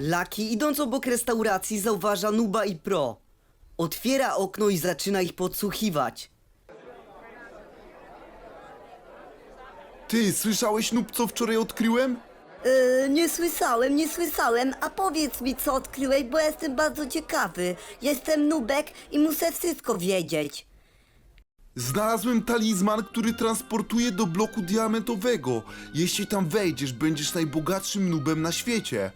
Laki, idąc obok restauracji, zauważa Nuba i Pro. Otwiera okno i zaczyna ich podsłuchiwać. Ty, słyszałeś Nub, co wczoraj odkryłem? Yy, nie słyszałem, nie słyszałem, a powiedz mi co odkryłeś, bo jestem bardzo ciekawy. Jestem nubek i muszę wszystko wiedzieć. Znalazłem talizman, który transportuje do bloku diamentowego. Jeśli tam wejdziesz, będziesz najbogatszym nubem na świecie.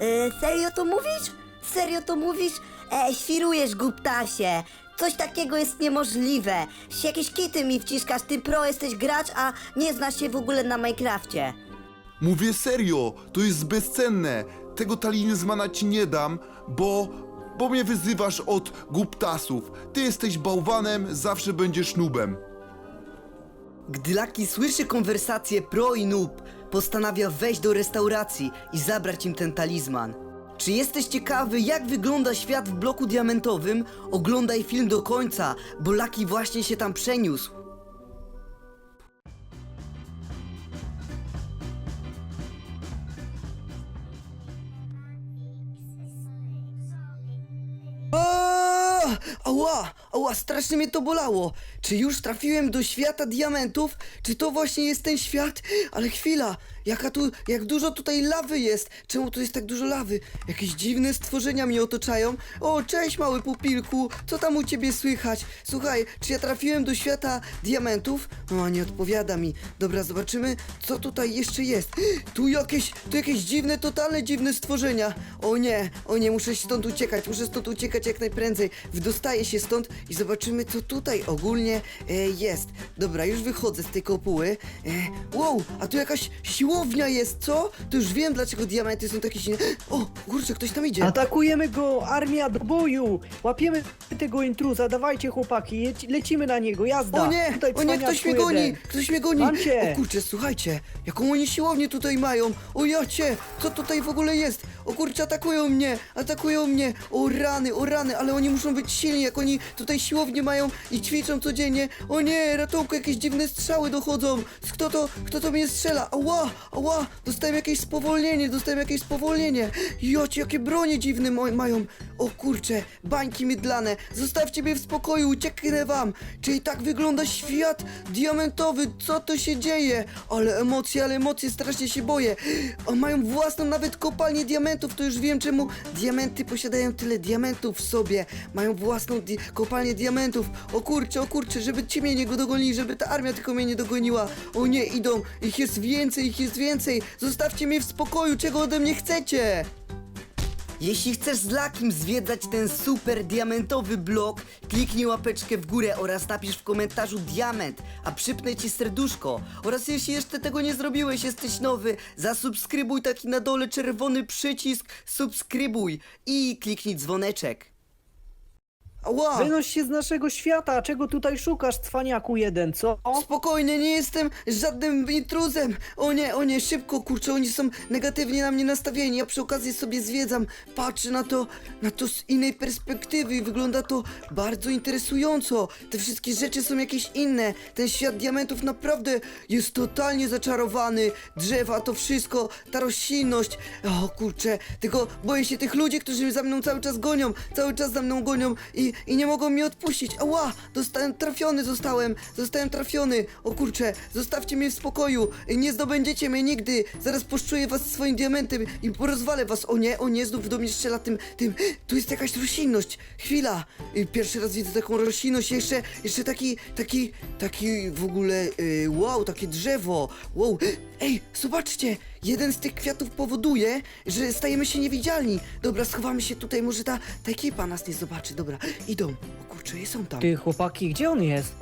Yy, serio to mówisz? Serio to mówisz? E, świrujesz, głuptasie. Coś takiego jest niemożliwe. Jakieś kity mi wciskasz, ty pro jesteś gracz, a nie znasz się w ogóle na Minecrafcie. Mówię serio, to jest bezcenne. Tego talizmana ci nie dam, bo... bo mnie wyzywasz od guptasów. Ty jesteś bałwanem, zawsze będziesz nubem. Gdy Laki słyszy konwersację Pro i Noob, postanawia wejść do restauracji i zabrać im ten talizman. Czy jesteś ciekawy, jak wygląda świat w bloku diamentowym? Oglądaj film do końca, bo Laki właśnie się tam przeniósł. Ała! Ała, strasznie mnie to bolało! Czy już trafiłem do świata diamentów? Czy to właśnie jest ten świat? Ale chwila! Jaka tu, jak dużo tutaj lawy jest! Czemu tu jest tak dużo lawy? Jakieś dziwne stworzenia mnie otaczają. O, cześć mały pupilku! Co tam u ciebie słychać? Słuchaj, czy ja trafiłem do świata diamentów? O, nie odpowiada mi. Dobra, zobaczymy, co tutaj jeszcze jest. Tu jakieś, tu jakieś dziwne, totalne dziwne stworzenia. O nie, o nie, muszę stąd uciekać, muszę stąd uciekać jak najprędzej. Wydostaję się stąd i zobaczymy, co tutaj ogólnie e, jest. Dobra, już wychodzę z tej kopuły. E, wow, a tu jakaś siłownia jest, co? To już wiem, dlaczego diamenty są takie silne. O, kurczę, ktoś tam idzie. Atakujemy go, armia do boju! Łapiemy tego intruza, dawajcie chłopaki, leci- lecimy na niego, jazda! O nie, Tutaj o nie, ktoś mnie goni, ktoś mnie goni. Mam cię. O kurczę, słuchajcie, jaką oni siłownię tutaj mają. O jacie, co tutaj w ogóle jest? O kurczę, atakują mnie, atakują mnie. O rany, o rany, ale oni muszą być silni, jak oni tutaj siłownię mają i ćwiczą codziennie. O nie, ratunku, jakieś dziwne strzały dochodzą. Kto to, kto to mnie strzela? Ała, ała, dostałem jakieś spowolnienie, dostałem jakieś spowolnienie. Jocie, jakie bronie dziwne mają. O kurczę, bańki mydlane. Zostawcie mnie w spokoju, ucieknę wam. Czyli tak wygląda świat diamentowy. Co to się dzieje? Ale emocje, ale emocje, strasznie się boję. O, mają własną nawet kopalnię diamentów. To już wiem, czemu diamenty posiadają tyle diamentów w sobie. Mają własną di- kopalnię diamentów. O kurczę, o kurczę, żeby ci mnie nie dogonili, żeby ta armia tylko mnie nie dogoniła. O nie, idą. Ich jest więcej, ich jest więcej. Zostawcie mnie w spokoju. Czego ode mnie chcecie? Jeśli chcesz z Lakim zwiedzać ten super diamentowy blok, kliknij łapeczkę w górę oraz napisz w komentarzu diament, a przypnę ci serduszko. Oraz jeśli jeszcze tego nie zrobiłeś, jesteś nowy, zasubskrybuj taki na dole czerwony przycisk, subskrybuj i kliknij dzwoneczek. Ała! Wynoś się z naszego świata, czego tutaj szukasz, cwaniaku jeden, co? Spokojnie, nie jestem żadnym intruzem. O nie, o nie, szybko, kurczę, oni są negatywnie na mnie nastawieni. Ja przy okazji sobie zwiedzam, patrzę na to, na to z innej perspektywy i wygląda to bardzo interesująco. Te wszystkie rzeczy są jakieś inne. Ten świat diamentów naprawdę jest totalnie zaczarowany. Drzewa, to wszystko, ta roślinność. O kurczę, tylko boję się tych ludzi, którzy za mną cały czas gonią, cały czas za mną gonią i, i nie mogą mnie odpuścić. Ała, dostałem trafiony, zostałem, zostałem trafiony. O kurczę, zostawcie mnie w spokoju, nie zdobędziecie mnie nigdy. Zaraz poszczuję was swoim diamentem i porozwalę was. O nie, o nie, znów do mnie strzela tym, tym. Tu jest jakaś roślinność. Chwila, I pierwszy raz widzę taką roślinność, jeszcze, jeszcze taki, taki, taki w ogóle, y, wow, takie drzewo. Wow, ej, zobaczcie, jeden z tych kwiatów powoduje, że stajemy się niewidzialni. Dobra, schowamy się tutaj, może ta, ta ekipa nas nie zobaczy. Dobra, idą. O kurczę, są tam. Ty chłopaki, gdzie on jest?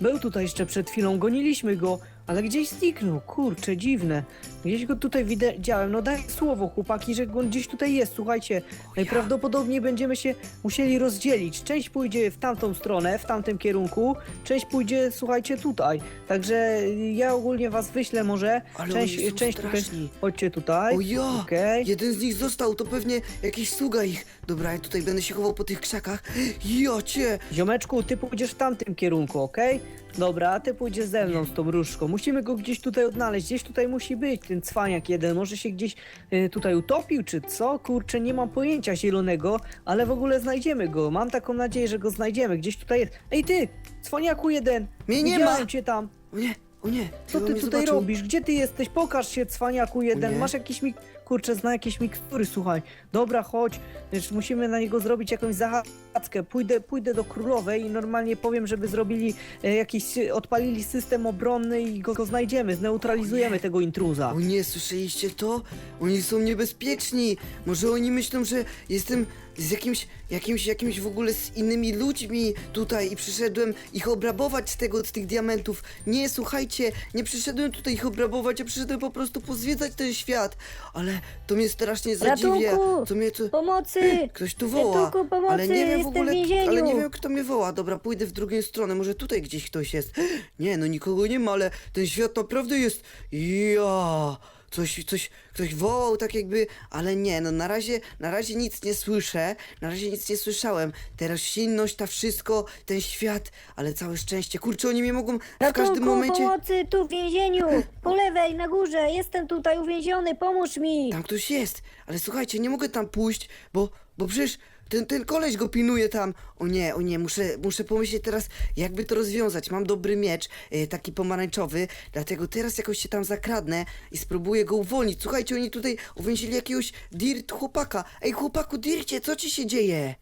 Był tutaj jeszcze przed chwilą, goniliśmy go, ale gdzieś zniknął, kurczę, dziwne. Gdzieś go tutaj widziałem, no daj słowo chłopaki, że on gdzieś tutaj jest, słuchajcie. Najprawdopodobniej będziemy się musieli rozdzielić. Część pójdzie w tamtą stronę, w tamtym kierunku, część pójdzie, słuchajcie, tutaj. Także ja ogólnie was wyślę może. Ale część, oni są część tutaj, straszni. chodźcie tutaj. O ja! Okej. Jeden z nich został, to pewnie jakiś sługa ich. Dobra, ja tutaj będę się chował po tych krzakach. Jocie! Ziomeczku, ty pójdziesz w tamtym kierunku, okej? Dobra, a ty pójdziesz ze mną z tą różką. Musimy go gdzieś tutaj odnaleźć. Gdzieś tutaj musi być ten cwaniak jeden. Może się gdzieś y, tutaj utopił, czy co? Kurczę, nie mam pojęcia zielonego, ale w ogóle znajdziemy go. Mam taką nadzieję, że go znajdziemy. Gdzieś tutaj jest. Ej ty, cwaniaku jeden! Mnie nie Widziałem ma! cię tam. O nie, o nie. Co chyba ty mnie tutaj zobaczył. robisz? Gdzie ty jesteś? Pokaż się, cwaniaku jeden. Nie. Masz jakieś mik... Kurczę, zna jakieś mikstury, słuchaj. Dobra, chodź. Wiesz, musimy na niego zrobić jakąś zahackę. Pójdę, pójdę do królowej i normalnie powiem, żeby zrobili e, jakiś, odpalili system obronny i go, go znajdziemy, zneutralizujemy tego intruza. O nie, słyszeliście to? Oni są niebezpieczni. Może oni myślą, że jestem z jakimś, jakimś, jakimś w ogóle z innymi ludźmi tutaj i przyszedłem ich obrabować z tego, z tych diamentów. Nie, słuchajcie, nie przyszedłem tutaj ich obrabować, ja przyszedłem po prostu pozwiedzać ten świat. Ale to mnie strasznie zadziwia. Ratunku! To mnie to... Pomocy! Ktoś tu woła, Ratunku, pomocy, ale nie wiem w jestem ogóle, w więzieniu. ale nie wiem kto mnie woła. Dobra, pójdę w drugą stronę, może tutaj gdzieś ktoś jest. Nie, no nikogo nie ma, ale ten świat naprawdę jest. Ja, coś, coś, ktoś wołał tak jakby, ale nie, no na razie, na razie nic nie słyszę, na razie nic nie słyszałem. Ta roślinność, ta wszystko, ten świat, ale całe szczęście. Kurczę, oni mnie mogą w każdym Ratunku, momencie... pomocy, tu w więzieniu! Po lewej, na górze, jestem tutaj uwięziony, pomóż mi! Tam ktoś jest, ale słuchajcie, nie mogę tam pójść, bo, bo przecież ten, ten koleś go pilnuje tam. O nie, o nie, muszę, muszę pomyśleć teraz, jakby to rozwiązać. Mam dobry miecz, e, taki pomarańczowy, dlatego teraz jakoś się tam zakradnę i spróbuję go uwolnić. Słuchajcie, oni tutaj uwięzili jakiegoś dirt chłopaka. Ej, chłopaku, dircie, co ci się dzieje?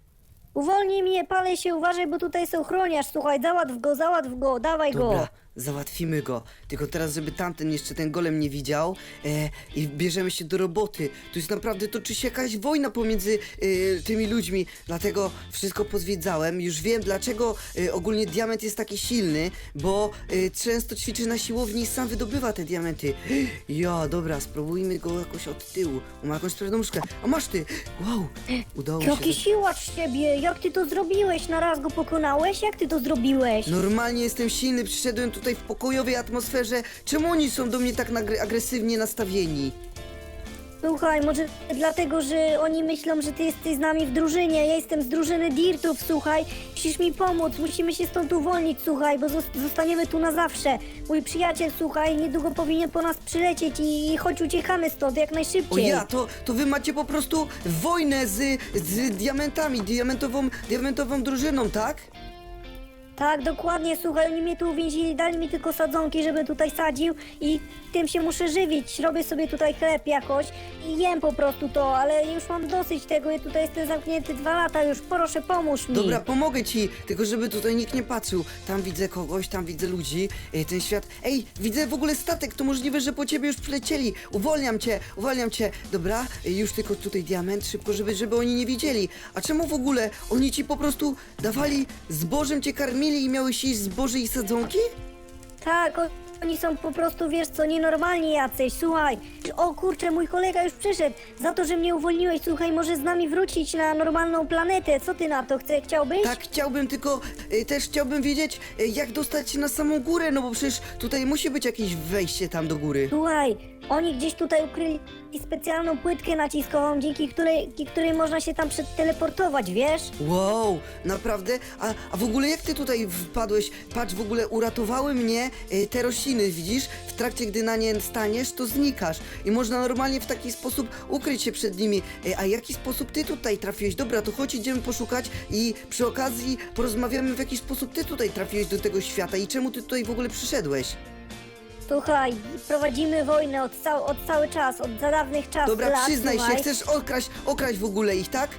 Uwolnij mnie, palę się, uważaj, bo tutaj są chroniarz, słuchaj, załatw go, załatw go, dawaj Dobra, go! Załatwimy go. Tylko teraz, żeby tamten jeszcze ten golem nie widział e, i bierzemy się do roboty. Tu jest naprawdę, toczy się jakaś wojna pomiędzy e, tymi ludźmi, dlatego wszystko pozwiedzałem. Już wiem, dlaczego e, ogólnie diament jest taki silny, bo e, często ćwiczy na siłowni i sam wydobywa te diamenty. Ja, dobra, spróbujmy go jakoś od tyłu. On ma jakąś sprawną nóżkę. A masz ty! Wow, udało mi się. Jaki siłacz z ciebie, jak ty to zrobiłeś? Na raz go pokonałeś? Jak ty to zrobiłeś? Normalnie jestem silny, przyszedłem tutaj w pokojowej atmosferze. Czemu oni są do mnie tak nagry- agresywnie nastawieni? Słuchaj, może dlatego, że oni myślą, że ty jesteś z nami w drużynie. Ja jestem z drużyny Dirtów, słuchaj. Musisz mi pomóc, musimy się stąd uwolnić, słuchaj, bo zos- zostaniemy tu na zawsze. Mój przyjaciel, słuchaj, niedługo powinien po nas przylecieć i, i chodź uciekamy stąd jak O najszybciej. ja, to, to wy macie po prostu wojnę z, z diamentami, diamentową, diamentową drużyną, tak? Tak, dokładnie, słuchaj, oni mnie tu uwięzili, dali mi tylko sadzonki, żebym tutaj sadził i tym się muszę żywić. Robię sobie tutaj chleb jakoś i jem po prostu to, ale już mam dosyć tego, ja tutaj jestem zamknięty dwa lata już, proszę pomóż mi. Dobra, pomogę ci, tylko żeby tutaj nikt nie patrzył. Tam widzę kogoś, tam widzę ludzi, e, ten świat. Ej, widzę w ogóle statek, to możliwe, że po ciebie już przylecieli. Uwolniam cię, uwalniam cię. Dobra, e, już tylko tutaj diament, szybko, żeby, żeby oni nie widzieli. A czemu w ogóle oni ci po prostu dawali zbożem, cię karmili i miałeś iść zboże i sadzonki? Tak, o- oni są po prostu, wiesz co, nienormalni jacyś, słuchaj. O kurczę, mój kolega już przyszedł. Za to, że mnie uwolniłeś, słuchaj, może z nami wrócić na normalną planetę. Co ty na to, chce, chciałbyś? Tak, chciałbym tylko, e, też chciałbym wiedzieć, e, jak dostać się na samą górę, no bo przecież tutaj musi być jakieś wejście tam do góry. Słuchaj, oni gdzieś tutaj ukryli specjalną płytkę naciskową, dzięki której, dzięki której można się tam przeteleportować, wiesz? Wow, naprawdę? A, a w ogóle jak ty tutaj wpadłeś? Patrz, w ogóle uratowały mnie e, te rośliny, widzisz? W trakcie, gdy na nie staniesz, to znikasz. I można normalnie w taki sposób ukryć się przed nimi. E, a jaki sposób ty tutaj trafiłeś? Dobra, to chodź, idziemy poszukać i przy okazji porozmawiamy w jaki sposób ty tutaj trafiłeś do tego świata i czemu ty tutaj w ogóle przyszedłeś. Słuchaj, prowadzimy wojnę od, cał, od cały czas, od za dawnych czasów Dobra, lat, przyznaj się, słuchaj. chcesz okraść, okraść w ogóle ich, tak?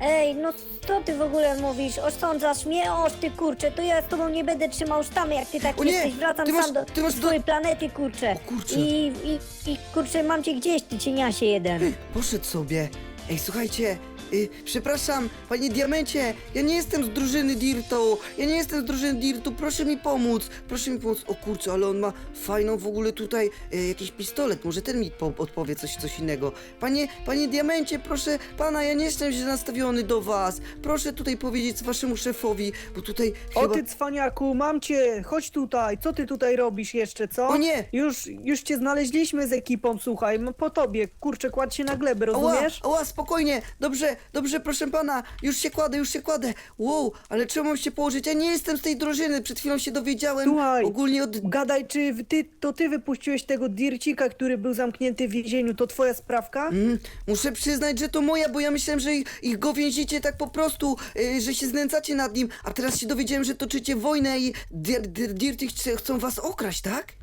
Ej, no co ty w ogóle mówisz? Osądzasz mnie? Oż ty kurczę, to ja z tobą nie będę trzymał sztamy, jak ty tak O nie, jesteś. Wracam ty masz- sam do ty masz do- swojej planety, kurczę. O kurczę. I, i, I kurczę, mam cię gdzieś, ty cieniasie jeden. Poszedł sobie. Ej, słuchajcie, y, przepraszam, panie Diamencie, ja nie jestem z drużyny Dirtu, ja nie jestem z drużyny Dirtu, proszę mi pomóc, proszę mi pomóc. O kurczę, ale on ma fajną w ogóle tutaj y, jakiś pistolet, może ten mi po, odpowie coś, coś innego. Panie, panie Diamencie, proszę pana, ja nie jestem źle nastawiony do was, proszę tutaj powiedzieć waszemu szefowi, bo tutaj O chyba... ty cwaniaku, mam cię, chodź tutaj, co ty tutaj robisz jeszcze, co? O nie! Już, już cię znaleźliśmy z ekipą, słuchaj, m- po tobie, kurczę, kładź się na glebę, Ała, rozumiesz? ała, spokojnie, dobrze, dobrze, proszę pana, już się kładę, już się kładę. Wow, ale czemu mam się położyć? Ja nie jestem z tej drużyny, przed chwilą się dowiedziałem Słuchaj, ogólnie od... Gadaj, czy ty, to ty wypuściłeś tego dircika, który był zamknięty w więzieniu, to twoja sprawka? Mm, muszę przyznać, że to moja, bo ja myślałem, że ich, ich go więzicie tak po prostu, y, że się znęcacie nad nim, a teraz się dowiedziałem, że toczycie wojnę i Dir- Dir- chce- chcą was okraść, tak?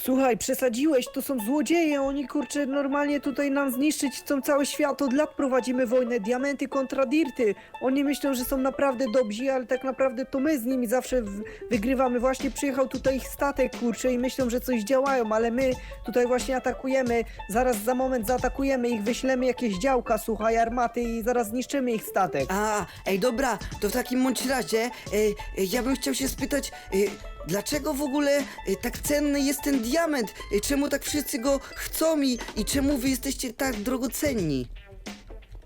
Słuchaj, przesadziłeś, to są złodzieje, oni kurczę normalnie tutaj nam zniszczyć chcą cały świat, od lat prowadzimy wojnę, diamenty kontra dirty. Oni myślą, że są naprawdę dobrzy, ale tak naprawdę to my z nimi zawsze w- wygrywamy. Właśnie przyjechał tutaj ich statek, kurczę, i myślą, że coś działają, ale my tutaj właśnie atakujemy, zaraz za moment zaatakujemy ich, wyślemy jakieś działka, słuchaj, armaty i zaraz zniszczymy ich statek. A, ej, dobra, to w takim bądź razie e, ja bym chciał się spytać, e, dlaczego w ogóle e, tak cenny jest ten diament? E, czemu tak wszyscy go chcą i, i czemu wy jesteście tak drogocenni?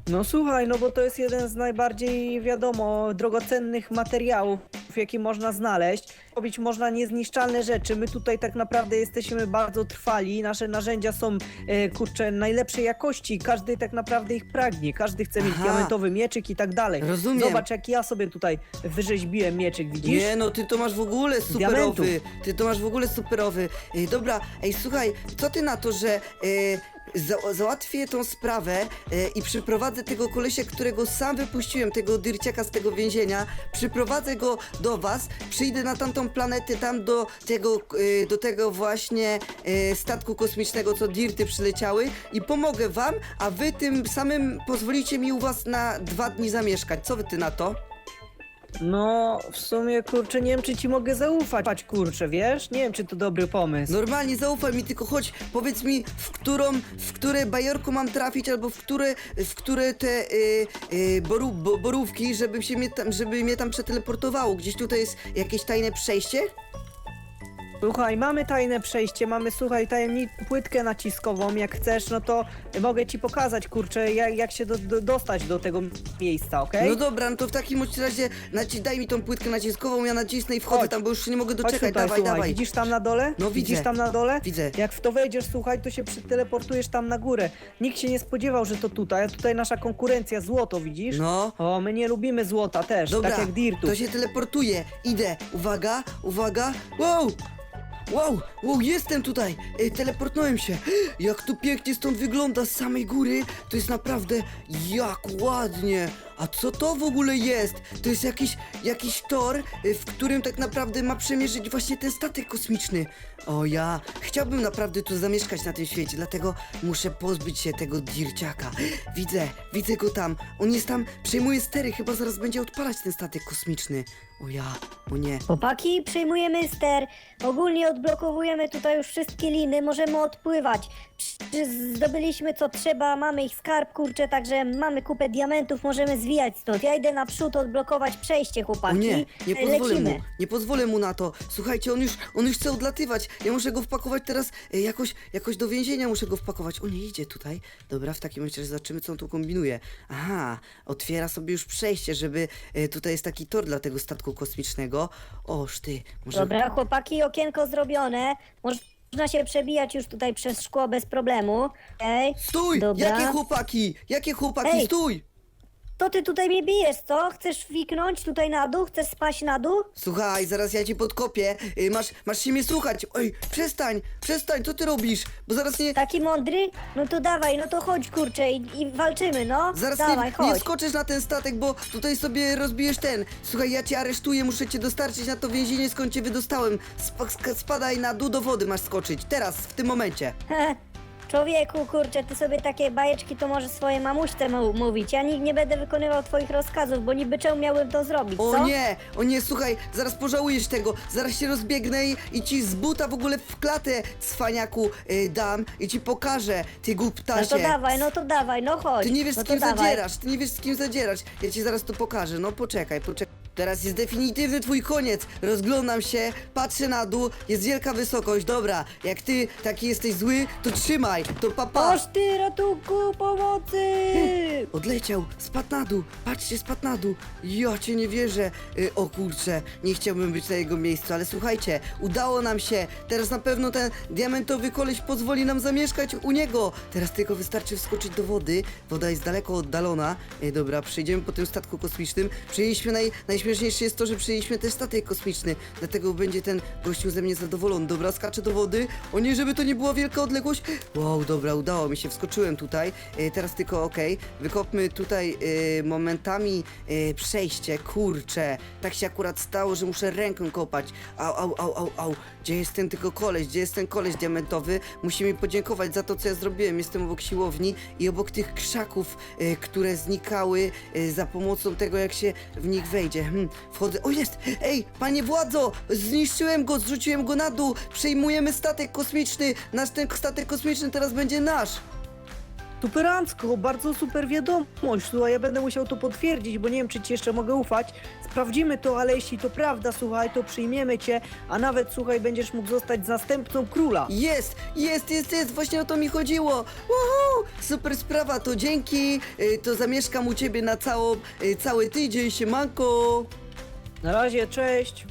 No słuchaj, no bo to jest jeden z najbardziej, wiadomo, drogocennych materiałów, jaki można znaleźć. Robić można niezniszczalne rzeczy. My tutaj tak naprawdę jesteśmy bardzo trwali. Nasze narzędzia są, e, kurczę, najlepszej jakości. Każdy tak naprawdę ich pragnie. Każdy chce mieć Aha. diamentowy mieczyk i tak dalej. Rozumiem. Zobacz, jak ja sobie tutaj wyrzeźbiłem mieczyk, widzisz? Nie, no ty to masz w ogóle superowy. Ty to masz w ogóle superowy. Ej, dobra, ej, słuchaj, co ty na to, że e, za, załatwię tą sprawę e, i przyprowadzę tego kolesia, którego sam wypuściłem, tego dyrciaka z tego więzienia, przyprowadzę go do was, przyjdę na tamtą planetę, tam do tego, e, do tego właśnie e, statku kosmicznego, co dirty przyleciały i pomogę wam, a wy tym samym pozwolicie mi u was na dwa dni zamieszkać. Co wy ty na to? No, w sumie, kurczę, nie wiem, czy ci mogę zaufać, kurczę, wiesz? Nie wiem, czy to dobry pomysł. Normalnie zaufaj mi, tylko chodź, powiedz mi, w którą, w które bajorku mam trafić, albo w które, w które te y, y, boru, bo, borówki, żeby się mnie tam, żeby mnie tam przeteleportowało. Gdzieś tutaj jest jakieś tajne przejście? Słuchaj, mamy tajne przejście, mamy, słuchaj, tajemnicą płytkę naciskową, jak chcesz, no to mogę ci pokazać, kurczę, jak, jak się do, do, dostać do tego miejsca, okej? No dobra, no to w takim bądź razie naci, daj mi tą płytkę naciskową, ja nacisnę i wchodzę Chodź. tam, bo już się nie mogę Chodź doczekać. tutaj, dawaj, słuchaj, dawaj. widzisz tam na dole? No, Widzisz widzę. tam na dole? Widzę. Jak w to wejdziesz, słuchaj, to się przeteleportujesz tam na górę. Nikt się nie spodziewał, że to tutaj, a tutaj nasza konkurencja, złoto, widzisz? No. O, my nie lubimy złota też, Dobra, tak jak Dirtu. to się teleportuje. Idę. Uwaga, uwaga. Wow! Wow, wow, jestem tutaj! Ej, teleportnąłem się. Jak tu pięknie stąd wygląda z samej góry. To jest naprawdę jak ładnie. A co to w ogóle jest? To jest jakiś, jakiś tor, y, w którym tak naprawdę ma przemierzyć właśnie ten statek kosmiczny. O ja, chciałbym naprawdę tu zamieszkać na tym świecie, dlatego muszę pozbyć się tego dirciaka. Widzę, widzę go tam. On jest tam, przejmuje stery, chyba zaraz będzie odpalać ten statek kosmiczny. O ja, o nie. Chłopaki, przyjmujemy ster. Ogólnie odblokowujemy tutaj już wszystkie liny, możemy odpływać. Zdobyliśmy co trzeba, mamy ich skarb, kurczę, także mamy kupę diamentów, możemy zwijać stąd. Ja idę naprzód odblokować przejście, O chłopaki. nie, nie pozwolę Lecimy. mu, nie pozwolę mu na to. Słuchajcie, on już, on już chce odlatywać. Ja muszę go wpakować teraz e, jakoś, jakoś do więzienia muszę go wpakować. O nie, idzie tutaj. Dobra, w takim razie zobaczymy, co on tu kombinuje. Aha, otwiera sobie już przejście, żeby, e, tutaj jest taki tor dla tego statku kosmicznego. Oż ty, może... Dobra, chłopaki, okienko zrobione. Można się przebijać już tutaj przez szkło bez problemu. Ej, Stój! Dobra. Jakie chłopaki? Jakie chłopaki? Ej. Stój! To ty tutaj mnie bijesz, co? Chcesz wiknąć tutaj na dół? Chcesz spaść na dół? Słuchaj, zaraz ja ci podkopię. Y, Masz, masz się mnie słuchać. Oj, przestań, przestań, co ty robisz? Bo zaraz nie... Taki mądry? No to dawaj, no to chodź, kurczę, i, i walczymy, no. Zaraz dawaj, nie, chodź. nie skoczysz na ten statek, bo tutaj sobie rozbijesz ten. Słuchaj, ja cię aresztuję, muszę cię dostarczyć na to więzienie, skąd cię wydostałem. Sp sk- spadaj na dół do wody, masz skoczyć. Teraz, w tym momencie. Człowieku, kurczę, ty sobie takie bajeczki to może swojej mamuśce mu- mówić. Ja nie, nie będę wykonywał twoich rozkazów, bo niby czemu miałbym to zrobić, O co? nie, o nie, słuchaj, zaraz pożałujesz tego. Zaraz się rozbiegnę i, i ci z buta w ogóle w klatę, cwaniaku, y, dam i ci pokażę, ty No głuptasie. to dawaj, no to dawaj, no chodź. Ty nie wiesz no z to kim dawaj. zadzierasz, ty nie wiesz z kim zadzierasz. Ja ci zaraz to pokażę, no poczekaj, poczekaj. Teraz jest definitywny twój koniec. Rozglądam się, patrzę na dół, jest wielka wysokość. Dobra, jak ty taki jesteś zły, to trzymaj, to papa. Aż ty, ratunku, pomocy! Odleciał, spadł na dół, patrzcie, spadł na dół. Ja cię nie wierzę. Y, o kurczę, nie chciałbym być na jego miejscu, ale słuchajcie, udało nam się. Teraz na pewno ten diamentowy koleś pozwoli nam zamieszkać u niego. Teraz tylko wystarczy wskoczyć do wody. Woda jest daleko oddalona. Y, dobra, przejdziemy po tym statku kosmicznym. Przyjęliśmy, naj, najśmieszniejsze jest to, że przyjęliśmy też statek kosmiczny. Dlatego będzie ten gościu ze mnie zadowolony. Dobra, skaczę do wody. O nie, żeby to nie była wielka odległość. Wow, dobra, udało mi się, wskoczyłem tutaj. Y, teraz tylko okej. Wykopmy tutaj y, momentami y, przejście. Kurczę, tak się akurat stało, że muszę ręką kopać. Au, au, au, au, au. Gdzie jest ten tylko koleś? Gdzie jest ten koleś diamentowy? Musi mi podziękować za to, co ja zrobiłem. Jestem obok siłowni i obok tych krzaków, y, które znikały y, za pomocą tego, jak się w nich wejdzie. Hmm, wchodzę. O, jest! Ej, panie władzo! Zniszczyłem go, zrzuciłem go na dół. Przejmujemy statek kosmiczny. Nasz ten statek kosmiczny teraz będzie nasz. Superancko, bardzo super wiadomość. Słuchaj, ja będę musiał to potwierdzić, bo nie wiem, czy ci jeszcze mogę ufać. Sprawdzimy to, ale jeśli to prawda, słuchaj, to przyjmiemy cię, a nawet, słuchaj, będziesz mógł zostać zastępcą króla. Jest, jest, jest, jest, właśnie o to mi chodziło. Uhu, super sprawa, to dzięki. Y, To zamieszkam u ciebie na cało, y, cały tydzień, siemanko. Na razie, cześć.